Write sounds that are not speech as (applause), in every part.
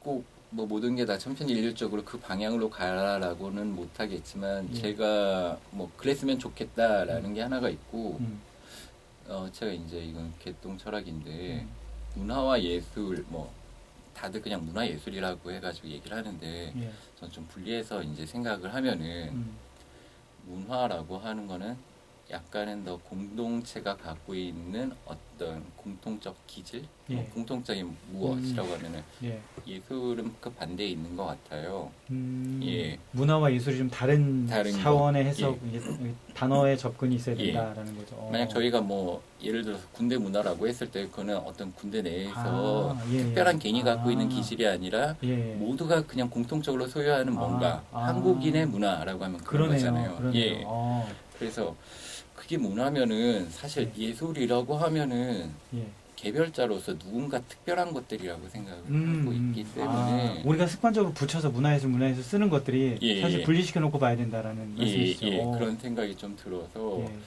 꼭 뭐 모든 게 다 천편일률적으로 그 방향으로 가라라고는 못하겠지만 예. 제가 뭐 그랬으면 좋겠다라는 게 하나가 있고 음. 어 제가 이제 이건 개똥 철학인데 음. 문화와 예술 뭐 다들 그냥 문화 예술이라고 해가지고 얘기를 하는데 예. 전좀 분리해서 이제 생각을 하면은 음. 문화라고 하는 거는 약간은 더 공동체가 갖고 있는 어떤 공통적 기질, 예. 뭐 공통적인 무엇이라고 하면은 예. 예술은 그 반대에 있는 것 같아요. 음, 예. 문화와 예술이 좀 다른, 다른 차원의 거. 해석, 이게 단어의 접근이 있어야 예. 된다라는 거죠. 어. 만약 저희가 뭐 예를 들어서 군대 문화라고 했을 때 그거는 어떤 군대 내에서 아, 예, 예. 특별한 개인이 갖고 아. 있는 기질이 아니라 예. 모두가 그냥 공통적으로 소유하는 아, 뭔가 아. 한국인의 문화라고 하면 그런 그러네요. 거잖아요. 그러네요. 예. 어, 그래서 그게 문화면은 사실 예술이라고 하면은 예. 개별자로서 누군가 특별한 것들이라고 생각을 음, 하고 있기 때문에 아, 우리가 습관적으로 붙여서 문화예술, 문화예술 쓰는 것들이 예, 사실 예. 분리시켜 놓고 봐야 된다라는 예, 말씀이시죠. 예, 어. 그런 생각이 좀 들어서 예.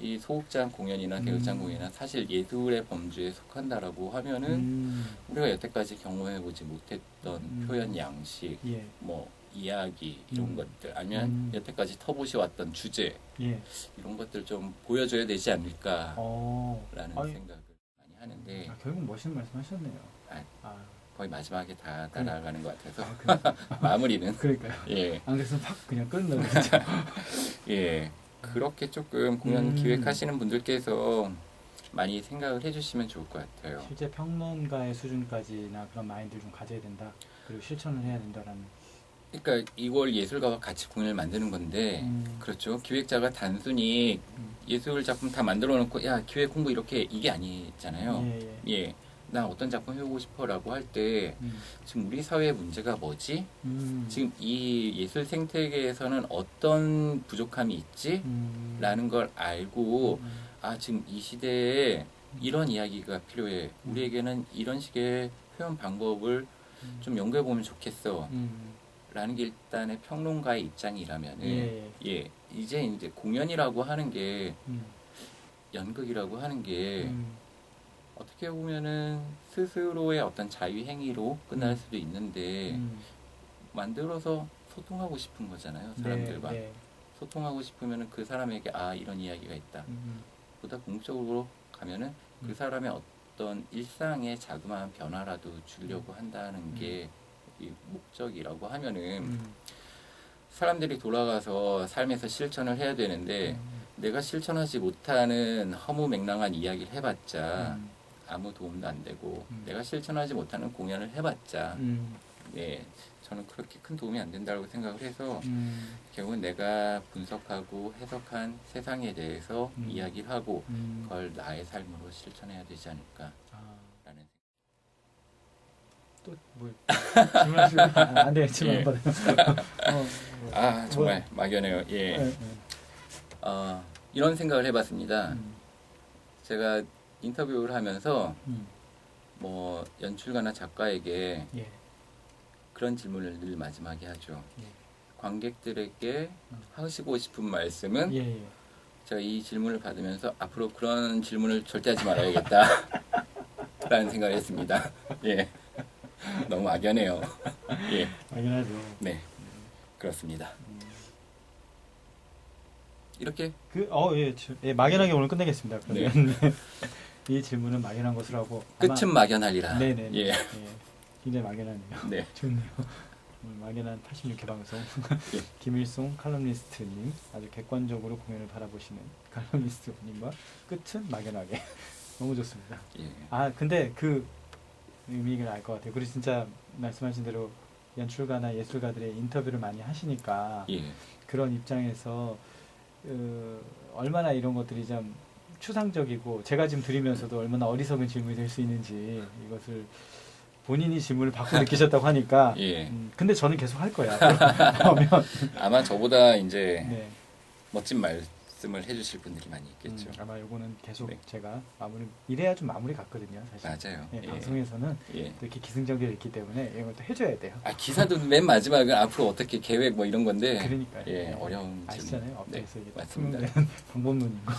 이 소극장 공연이나 음. 대극장 공연이나 사실 예술의 범주에 속한다라고 하면은 음, 우리가 여태까지 경험해 보지 못했던 음. 표현 양식, 예. 뭐 이야기 이런 음. 것들 아니면 음. 여태까지 터보시 왔던 주제 예. 이런 것들 좀 보여줘야 되지 않을까라는 어. 생각을 많이 하는데 아, 결국 멋있는 말씀하셨네요. 아, 아, 거의 마지막에 다 날아가는 것 같아서 아, (laughs) 마무리는 그러니까요. 예, 안 그랬으면 팍 그냥 끊는 (laughs) 진짜. 예 그렇게 조금 공연 음. 기획하시는 분들께서 많이 생각을 해주시면 좋을 것 같아요. 실제 평론가의 수준까지나 그런 마인드를 좀 가져야 된다. 그리고 실천을 해야 된다라는. 그러니까 이걸 예술가와 같이 공연을 만드는 건데 음. 그렇죠. 기획자가 단순히 음. 예술 작품 다 만들어 놓고 야 기획 홍보 이렇게 이게 아니잖아요. 예, 예. 예. 나 어떤 작품 해보고 싶어라고 할때 음. 지금 우리 사회의 문제가 뭐지? 음. 지금 이 예술 생태계에서는 어떤 부족함이 있지? 음. 라는 걸 알고 음. 아 지금 이 시대에 이런 이야기가 필요해. 음. 우리에게는 이런 식의 표현 방법을 음. 좀 연구해 보면 좋겠어. 음. 라는 게 일단의 평론가의 입장이라면은 예, 예. 예 이제 이제 공연이라고 하는 게 음. 연극이라고 하는 게 음. 어떻게 보면은 스스로의 어떤 자유 행위로 끝날 음. 수도 있는데 음. 만들어서 소통하고 싶은 거잖아요 사람들과 네, 네. 소통하고 싶으면은 그 사람에게 아 이런 이야기가 있다 음. 보다 공적으로 가면은 그 음. 사람의 어떤 일상의 자그마한 변화라도 주려고 한다는 게이 목적이라고 하면은 음. 사람들이 돌아가서 삶에서 실천을 해야 되는데 내가 실천하지 못하는 허무맹랑한 이야기를 해봤자 음. 아무 도움도 안 되고 음. 내가 실천하지 못하는 공연을 해봤자 음. 네 저는 그렇게 큰 도움이 안 된다고 생각을 해서 음. 결국은 내가 분석하고 해석한 세상에 대해서 음. 이야기를 하고 음. 그걸 나의 삶으로 실천해야 되지 않을까라는 아. 또뭐 질문하시고 (laughs) 아, 안 돼요 질문 예. 안 받아요. 어, 뭐, 아 정말 막연해요. 예. 예, 예. 어, 이런 생각을 해봤습니다. 음. 제가 인터뷰를 하면서 음. 뭐 연출가나 작가에게 예. 그런 질문을 늘 마지막에 하죠. 예. 관객들에게 음. 하시고 싶은 말씀은 예, 예. 제가 이 질문을 받으면서 앞으로 그런 질문을 절대 하지 말아야겠다. (laughs) 라는 생각을 했습니다. 예. (laughs) 너무 막연해요. 예. 당연하죠. 네. 그렇습니다. 음. 이렇게 그, 어, 예, 저- 예, 막연하게 오늘 끝내겠습니다. 그러면 (laughs) 이 질문은 막연한 것으로 하고 끝은 막연하리라. 네네. 예. 예. 굉장히 막연하네요. 네. (laughs) 좋네요. 오늘 막연한 86회 방송 예. 김일송 칼럼니스트님 아주 객관적으로 공연을 바라보시는 칼럼니스트님과 끝은 막연하게 너무 좋습니다. 예. 아 근데 그 의미를 알 것 같아요. 그리고 진짜 말씀하신 대로 연출가나 예술가들의 인터뷰를 많이 하시니까 예. 그런 입장에서 어, 얼마나 이런 것들이 좀 추상적이고 제가 지금 드리면서도 얼마나 어리석은 질문이 될 수 있는지 이것을 본인이 질문을 받고 느끼셨다고 하니까 (laughs) 예. 음, 근데 저는 계속 할 거야. (laughs) 아마 저보다 이제 네, 멋진 말 씀을 해주실 분들이 많이 있겠죠. 음, 아마 요거는 계속 네. 제가 마무리 이래야 좀 마무리 같거든요. 사실. 맞아요. 네, 예. 방송에서는 예. 또 이렇게 기승전결이 있기 때문에 이런 것도 해줘야 돼요. 아 기사도 맨 마지막은 앞으로 어떻게 계획 뭐 이런 건데 그러니까요. 예 네. 어려운 아시잖아요. 질문. 네, 맞습니다. (laughs) 방법론인 거.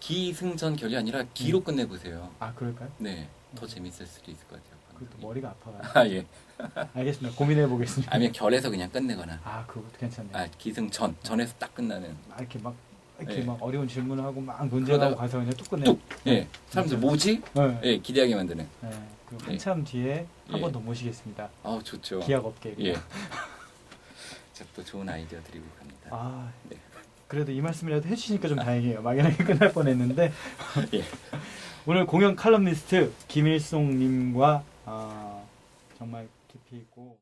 기승전결이 아니라 기로 끝내 보세요. 아 그럴까요? 네, 더 재밌을 수도 있을 것 같아요. 그것도 머리가 아파가지고. 아 예. (laughs) 알겠습니다. 고민해 보겠습니다. 아니면 결에서 그냥 끝내거나. 아, 그것도 괜찮네요. 아 기승 전 전에서 딱 끝나는. 막 이렇게 막 이렇게 예. 막 어려운 질문을 하고 막 논쟁하고 그러다가 가서 그냥 뚝 끝내. 뚝. 예. 사람들 뭐지? 네. 예 기대하게 만드는. 네. 그리고 예. 한참 뒤에 한 예. 번더 모시겠습니다. 아 좋죠. 기약 없게. 예. (laughs) 제가 또 좋은 아이디어 드리고 갑니다. 아, 네. 그래도 이 말씀이라도 해주시니까 좀 다행이에요. 막연하게 끝날 뻔했는데 (laughs) 예. 오늘 공연 칼럼니스트 김일송님과 아, 정말 깊이 있고.